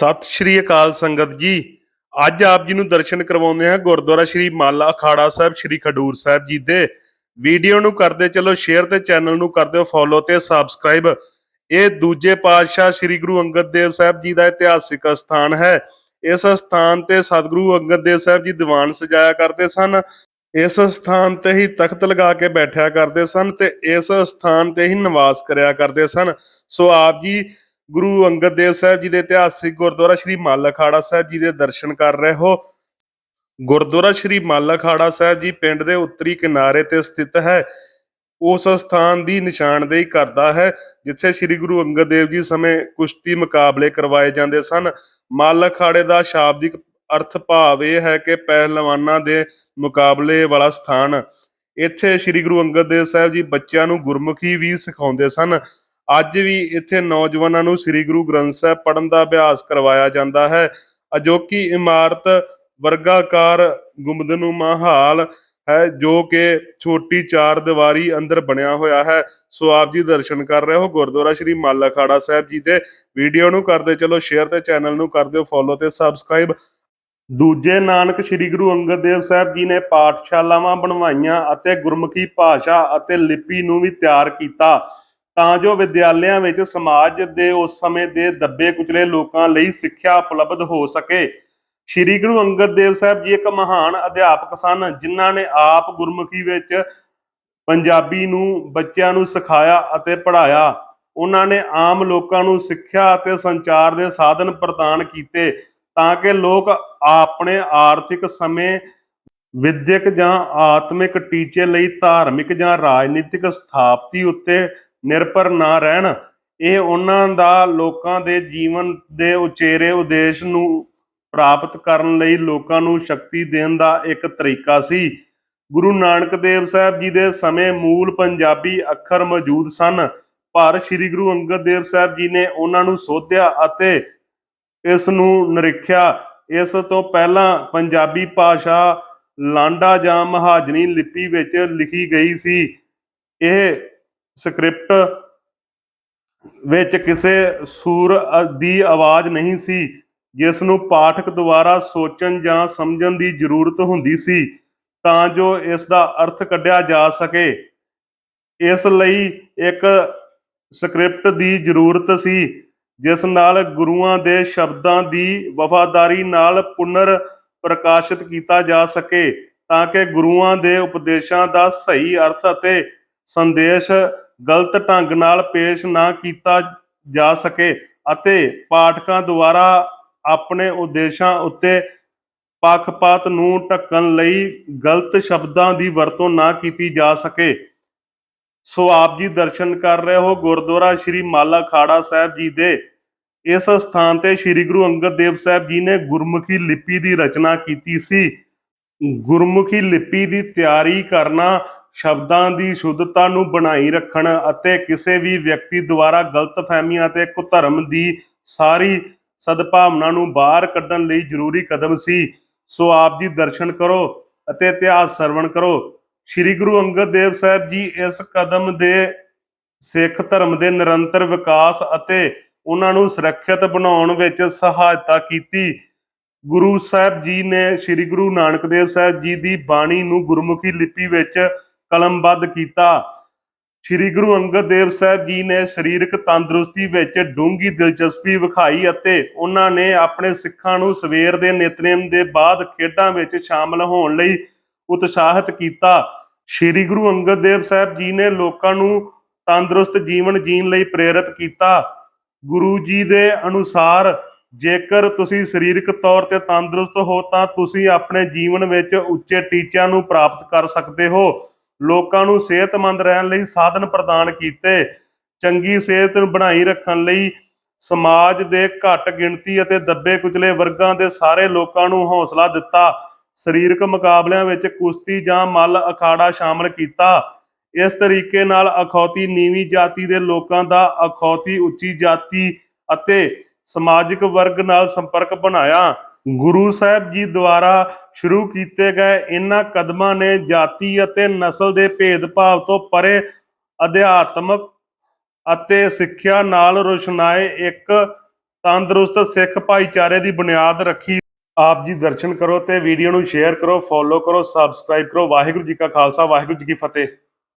ਸਤਿ ਸ਼੍ਰੀ ਅਕਾਲ ਸੰਗਤ ਜੀ। ਅੱਜ ਆਪ ਜੀ ਨੂੰ ਦਰਸ਼ਨ ਕਰਵਾਉਂਦੇ ਹਾਂ ਗੁਰਦੁਆਰਾ ਸ਼੍ਰੀ ਮਾਲਾ ਅਖਾੜਾ ਸਾਹਿਬ, ਸ਼੍ਰੀ ਖਡੂਰ ਸਾਹਿਬ ਜੀ ਦੇ। ਵੀਡੀਓ ਨੂੰ ਕਰਦੇ ਚਲੋ ਸ਼ੇਅਰ ਤੇ ਚੈਨਲ ਨੂੰ ਕਰ ਦਿਓ ਫੋਲੋ ਤੇ ਸਬਸਕ੍ਰਾਈਬ ਇਹ ਦੂਜੇ ਪਾਤਸ਼ਾਹ ਸ਼੍ਰੀ ਗੁਰੂ ਅੰਗਦ ਦੇਵ ਸਾਹਿਬ ਜੀ ਦਾ ਇਤਿਹਾਸਿਕ ਸਥਾਨ ਹੈ। ਇਸ ਸਥਾਨ ਤੇ ਸਤਿਗੁਰੂ ਅੰਗਦ ਦੇਵ ਸਾਹਿਬ ਜੀ ਦੀਵਾਨ ਸਜਾਇਆ ਕਰਦੇ ਸਨ। ਇਸ ਸਥਾਨ ਤੇ ਹੀ ਤਖਤ ਲਗਾ ਕੇ ਬੈਠਿਆ ਕਰਦੇ ਸਨ ਤੇ ਇਸ ਸਥਾਨ ਤੇ ਹੀ ਨਿਵਾਸ ਕਰਿਆ ਕਰਦੇ ਸਨ। ਸੋ ਆਪ ਜੀ ਗੁਰੂ ਅੰਗਦ ਦੇਵ ਸਾਹਿਬ ਜੀ ਦੇ ਇਤਿਹਾਸਿਕ ਗੁਰਦੁਆਰਾ ਸ਼੍ਰੀ ਮਾਲਖਾੜਾ ਸਾਹਿਬ ਜੀ ਦੇ ਦਰਸ਼ਨ ਕਰ ਰਹੇ ਹੋ। ਗੁਰਦੁਆਰਾ ਸ਼੍ਰੀ ਮਾਲਖਾੜਾ ਸਾਹਿਬ ਜੀ ਪਿੰਡ ਦੇ ਉੱਤਰੀ ਕਿਨਾਰੇ ਤੇ ਸਥਿਤ ਹੈ। ਉਸ ਸਥਾਨ ਦੀ ਨਿਸ਼ਾਨਦੇਹੀ ਕਰਦਾ ਹੈ, ਜਿੱਥੇ ਸ੍ਰੀ ਗੁਰੂ ਅੰਗਦ ਦੇਵ ਜੀ ਸਮੇਂ ਕੁਸ਼ਤੀ ਮੁਕਾਬਲੇ ਕਰਵਾਏ ਜਾਂਦੇ ਸਨ। ਮਾਲਖਾੜੇ ਦਾ ਸ਼ਾਬਦਿਕ ਅਰਥ ਭਾਵ ਇਹ ਹੈ ਕਿ ਪਹਿਲਵਾਨਾਂ ਦੇ ਮੁਕਾਬਲੇ ਵਾਲਾ ਸਥਾਨ। ਇੱਥੇ ਸ੍ਰੀ ਗੁਰੂ ਅੰਗਦ ਦੇਵ ਸਾਹਿਬ ਜੀ ਬੱਚਿਆਂ ਨੂੰ ਗੁਰਮੁਖੀ ਵੀ ਸਿਖਾਉਂਦੇ ਸਨ। ਅੱਜ ਵੀ ਇੱਥੇ ਨੌਜਵਾਨਾਂ ਨੂੰ ਸ੍ਰੀ ਗੁਰੂ ਗ੍ਰੰਥ ਸਾਹਿਬ ਪੜ੍ਹਨ ਦਾ ਅਭਿਆਸ ਕਰਵਾਇਆ ਜਾਂਦਾ ਹੈ। ਅਜੋਕੀ ਇਮਾਰਤ ਵਰਗਾਕਾਰ ਗੁੰਬਦਨੁਮਾ ਹਾਲ ਹੈ, ਜੋ ਕਿ ਛੋਟੀ ਚਾਰ ਦੀਵਾਰੀ ਅੰਦਰ ਬਣਿਆ ਹੋਇਆ ਹੈ। ਸੋ ਆਪ ਜੀ ਦਰਸ਼ਨ ਕਰ ਰਹੇ ਹੋ ਗੁਰਦੁਆਰਾ ਸ਼੍ਰੀ ਮਾਲਾ ਖਾੜਾ ਸਾਹਿਬ ਜੀ ਦੇ। ਵੀਡੀਓ ਨੂੰ ਕਰਦੇ ਚਲੋ ਸ਼ੇਅਰ ਤੇ ਚੈਨਲ ਨੂੰ ਕਰ ਦਿਓ ਫੋਲੋ ਤੇ ਸਬਸਕ੍ਰਾਈਬ ਦੂਜੇ ਨਾਨਕ ਸ੍ਰੀ ਗੁਰੂ ਅੰਗਦ ਦੇਵ ਸਾਹਿਬ ਜੀ ਨੇ ਪਾਠਸ਼ਾਲਾਵਾਂ ਬਣਵਾਈਆਂ ਅਤੇ ਗੁਰਮੁਖੀ ਭਾਸ਼ਾ ਅਤੇ ਲਿਪੀ ਨੂੰ ਵੀ ਤਿਆਰ ਕੀਤਾ। ਤਾਂ ਜੋ ਵਿਦਿਆਲਿਆਂ ਵਿੱਚ ਸਮਾਜ ਦੇ ਉਸ ਸਮੇਂ ਦੇ ਦੱਬੇ ਕੁਚਲੇ ਲੋਕਾਂ ਲਈ ਸਿੱਖਿਆ ਉਪਲਬਧ ਹੋ ਸਕੇ। ਸ੍ਰੀ ਗੁਰੂ ਅੰਗਦ ਦੇਵ ਸਾਹਿਬ ਜੀ ਇੱਕ ਮਹਾਨ ਅਧਿਆਪਕ ਸਨ, ਜਿਨ੍ਹਾਂ ਨੇ ਆਪ ਗੁਰਮੁਖੀ ਵਿੱਚ ਪੰਜਾਬੀ ਨੂੰ, ਬੱਚਿਆਂ ਨੂੰ ਸਿਖਾਇਆ ਅਤੇ ਪੜ੍ਹਾਇਆ। ਉਹਨਾਂ ਨੇ ਆਮ ਲੋਕਾਂ ਨੂੰ ਸਿੱਖਿਆ ਅਤੇ ਸੰਚਾਰ ਦੇ ਸਾਧਨ ਪ੍ਰਦਾਨ ਕੀਤੇ ਤਾਂ ਕਿ ਲੋਕ ਆਪਣੇ ਆਰਥਿਕ ਸਮੇਂ ਵਿਦਿਅਕ ਜਾਂ ਆਤਮਿਕ ਟੀਚੇ ਲਈ ਧਾਰਮਿਕ ਜਾਂ ਰਾਜਨੀਤਿਕ ਸਥਾਪਤੀ ਉੱਤੇ ਨਿਰਭਰ ਨਾ ਰਹਿਣ। ਇਹ ਉਹਨਾਂ ਦਾ ਲੋਕਾਂ ਦੇ ਜੀਵਨ ਦੇ ਉਚੇਰੇ ਉਦੇਸ਼ ਨੂੰ ਪ੍ਰਾਪਤ ਕਰਨ ਲਈ ਲੋਕਾਂ ਨੂੰ ਸ਼ਕਤੀ ਦੇਣ ਦਾ ਇੱਕ ਤਰੀਕਾ ਸੀ। ਗੁਰੂ ਨਾਨਕ ਦੇਵ ਸਾਹਿਬ ਜੀ ਦੇ ਸਮੇਂ ਮੂਲ ਪੰਜਾਬੀ ਅੱਖਰ ਮੌਜੂਦ ਸਨ। ਪਰ ਸ੍ਰੀ ਗੁਰੂ ਅੰਗਦ ਦੇਵ ਸਾਹਿਬ ਜੀ ਨੇ ਉਹਨਾਂ ਨੂੰ ਸੋਧਿਆ ਅਤੇ ਇਸ ਨੂੰ ਨਿਰੀਖਿਆ। ਇਸ ਤੋਂ ਪਹਿਲਾਂ ਪੰਜਾਬੀ ਭਾਸ਼ਾ ਲਾਂਡਾ ਜਾਂ ਮਹਾਜਨੀ ਲਿਪੀ ਵਿੱਚ ਲਿਖੀ ਗਈ ਸੀ। ਇਹ ਸਕ੍ਰਿਪਟ ਵਿੱਚ ਕਿਸੇ ਸੂਰ ਦੀ ਆਵਾਜ਼ ਨਹੀਂ ਸੀ ਜਿਸ ਨੂੰ ਪਾਠਕ ਦੁਆਰਾ ਸੋਚਣ ਜਾਂ ਸਮਝਣ ਦੀ ਜ਼ਰੂਰਤ ਹੁੰਦੀ ਸੀ, ਤਾਂ ਜੋ ਇਸ ਦਾ ਅਰਥ ਕੱਢਿਆ ਜਾ ਸਕੇ। ਇਸ ਲਈ ਇੱਕ ਸਕ੍ਰਿਪਟ ਦੀ ਜ਼ਰੂਰਤ ਸੀ, ਜਿਸ ਨਾਲ ਗੁਰੂਆਂ ਦੇ ਸ਼ਬਦਾਂ ਦੀ ਵਫਾਦਾਰੀ ਨਾਲ ਪੁਨਰ ਪ੍ਰਕਾਸ਼ਿਤ ਕੀਤਾ ਜਾ ਸਕੇ, ਤਾਂ ਕਿ ਗੁਰੂਆਂ ਦੇ ਉਪਦੇਸ਼ਾਂ ਦਾ ਸਹੀ ਅਰਥ ਅਤੇ ਸੰਦੇਸ਼ ਗਲਤ ਢੰਗ ਨਾਲ ਪੇਸ਼ ਨਾ ਕੀਤਾ ਜਾ ਸਕੇ ਅਤੇ ਪਾਠਕਾਂ ਦੁਆਰਾ ਆਪਣੇ ਉਦੇਸ਼ਾਂ ਉੱਤੇ ਪੱਖਪਾਤ ਨੂੰ ਢੱਕਣ ਲਈ ਗਲਤ ਸ਼ਬਦਾਂ ਦੀ ਵਰਤੋਂ ਨਾ ਕੀਤੀ ਜਾ ਸਕੇ। ਸੋ ਆਪ ਜੀ ਦਰਸ਼ਨ ਕਰ ਰਹੇ ਹੋ ਗੁਰਦੁਆਰਾ ਸ਼੍ਰੀ ਮਾਲਾ ਖਾੜਾ ਸਾਹਿਬ ਜੀ ਦੇ। ਇਸ ਸਥਾਨ ਤੇ ਸ਼੍ਰੀ ਗੁਰੂ ਅੰਗਦ ਦੇਵ ਸਾਹਿਬ ਜੀ ਨੇ ਗੁਰਮੁਖੀ ਲਿਪੀ ਦੀ ਰਚਨਾ ਕੀਤੀ ਸੀ। ਗੁਰਮੁਖੀ ਲਿਪੀ ਦੀ ਤਿਆਰੀ ਕਰਨਾ ਸ਼ਬਦਾਂ ਦੀ ਸ਼ੁੱਧਤਾ ਨੂੰ ਬਣਾਈ ਰੱਖਣ ਅਤੇ ਕਿਸੇ ਵੀ ਵਿਅਕਤੀ ਦੁਆਰਾ ਗਲਤਫਹਿਮੀਆਂ ਅਤੇ ਕੁਧਰਮ ਦੀ ਸਾਰੀ ਸਦਭਾਵਨਾ ਨੂੰ ਬਾਹਰ ਕੱਢਣ ਲਈ ਜ਼ਰੂਰੀ ਕਦਮ ਸੀ। ਸੋ ਆਪ ਜੀ ਦਰਸ਼ਨ ਕਰੋ ਅਤੇ ਇਤਿਹਾਸ ਸਰਵਣ ਕਰੋ। ਸ੍ਰੀ ਗੁਰੂ ਅੰਗਦ ਦੇਵ ਸਾਹਿਬ ਜੀ ਇਸ ਕਦਮ ਦੇ ਸਿੱਖ ਧਰਮ ਦੇ ਨਿਰੰਤਰ ਵਿਕਾਸ ਅਤੇ ਉਹਨਾਂ ਨੂੰ ਸੁਰੱਖਿਅਤ ਬਣਾਉਣ ਵਿੱਚ ਸਹਾਇਤਾ ਕੀਤੀ। ਗੁਰੂ ਸਾਹਿਬ ਜੀ ਨੇ ਸ੍ਰੀ ਗੁਰੂ ਨਾਨਕ ਦੇਵ ਸਾਹਿਬ ਜੀ ਦੀ ਬਾਣੀ ਨੂੰ ਗੁਰਮੁਖੀ ਲਿਪੀ ਵਿੱਚ ਕਲਮਬੱਧ ਕੀਤਾ। ਸ੍ਰੀ ਗੁਰੂ ਅੰਗਦ ਦੇਵ ਸਾਹਿਬ ਜੀ ਨੇ ਸਰੀਰਕ ਤੰਦਰੁਸਤੀ ਵਿੱਚ ਡੂੰਘੀ ਦਿਲਚਸਪੀ ਵਿਖਾਈ ਅਤੇ ਉਹਨਾਂ ਨੇ ਆਪਣੇ ਸਿੱਖਾਂ ਨੂੰ ਸਵੇਰ ਦੇ ਨਿਤਨੇਮ ਦੇ ਬਾਅਦ ਖੇਡਾਂ ਵਿੱਚ ਸ਼ਾਮਲ ਹੋਣ ਲਈ ਉਤਸ਼ਾਹਿਤ ਕੀਤਾ। ਸ੍ਰੀ ਗੁਰੂ ਅੰਗਦ ਦੇਵ ਸਾਹਿਬ ਜੀ ਨੇ ਲੋਕਾਂ ਨੂੰ ਤੰਦਰੁਸਤ ਜੀਵਨ ਜੀਣ ਲਈ ਪ੍ਰੇਰਿਤ ਕੀਤਾ। ਗੁਰੂ ਜੀ ਦੇ ਅਨੁਸਾਰ, ਜੇਕਰ ਤੁਸੀਂ ਸਰੀਰਕ ਤੌਰ ਤੇ ਤੰਦਰੁਸਤ ਹੋ ਤਾਂ ਤੁਸੀਂ ਆਪਣੇ ਜੀਵਨ ਵਿੱਚ ਉੱਚੇ ਟੀਚਿਆਂ ਨੂੰ ਪ੍ਰਾਪਤ ਕਰ ਸਕਦੇ ਹੋ। ਲੋਕਾਂ ਨੂੰ ਸਿਹਤਮੰਦ ਰਹਿਣ ਲਈ ਸਾਧਨ ਪ੍ਰਦਾਨ ਕੀਤੇ, ਚੰਗੀ ਸਿਹਤ ਨੂੰ ਬਣਾਈ ਰੱਖਣ ਲਈ ਸਮਾਜ ਦੇ ਘੱਟ ਗਿਣਤੀ ਅਤੇ ਦੱਬੇ ਕੁਚਲੇ ਵਰਗਾਂ ਦੇ ਸਾਰੇ ਲੋਕਾਂ ਨੂੰ ਹੌਸਲਾ ਦਿੱਤਾ, ਸਰੀਰਕ ਮੁਕਾਬਲਿਆਂ ਵਿੱਚ ਕੁਸ਼ਤੀ ਜਾਂ ਮੱਲ ਅਖਾੜਾ ਸ਼ਾਮਲ ਕੀਤਾ। ਇਸ ਤਰੀਕੇ ਨਾਲ ਅਖੌਤੀ ਨੀਵੀਂ ਜਾਤੀ ਦੇ ਲੋਕਾਂ ਦਾ ਅਖੌਤੀ ਉੱਚੀ ਜਾਤੀ ਅਤੇ ਸਮਾਜਿਕ ਵਰਗ ਨਾਲ ਸੰਪਰਕ ਬਣਾਇਆ। ਗੁਰੂ ਸਾਹਿਬ ਜੀ ਦੁਆਰਾ ਸ਼ੁਰੂ ਕੀਤੇ ਗਏ ਇਹਨਾਂ ਕਦਮਾਂ ਨੇ ਜਾਤੀ ਅਤੇ ਨਸਲ ਦੇ ਭੇਦਭਾਵ ਤੋਂ ਪਰੇ ਅਧਿਆਤਮਕ ਅਤੇ ਸਿੱਖਿਆ ਨਾਲ ਰੋਸ਼ਨਾਏ ਇੱਕ ਤੰਦਰੁਸਤ ਸਿੱਖ ਭਾਈਚਾਰੇ ਦੀ ਬੁਨਿਆਦ ਰੱਖੀ। ਆਪ ਜੀ ਦਰਸ਼ਨ ਕਰੋ ਤੇ ਵੀਡੀਓ ਨੂੰ ਸ਼ੇਅਰ ਕਰੋ ਫੋਲੋ ਕਰੋ ਸਬਸਕ੍ਰਾਈਬ ਕਰੋ। ਵਾਹਿਗੁਰੂ ਜੀ ਕਾ ਖਾਲਸਾ, ਵਾਹਿਗੁਰੂ ਜੀ ਕੀ ਫਤਿਹ।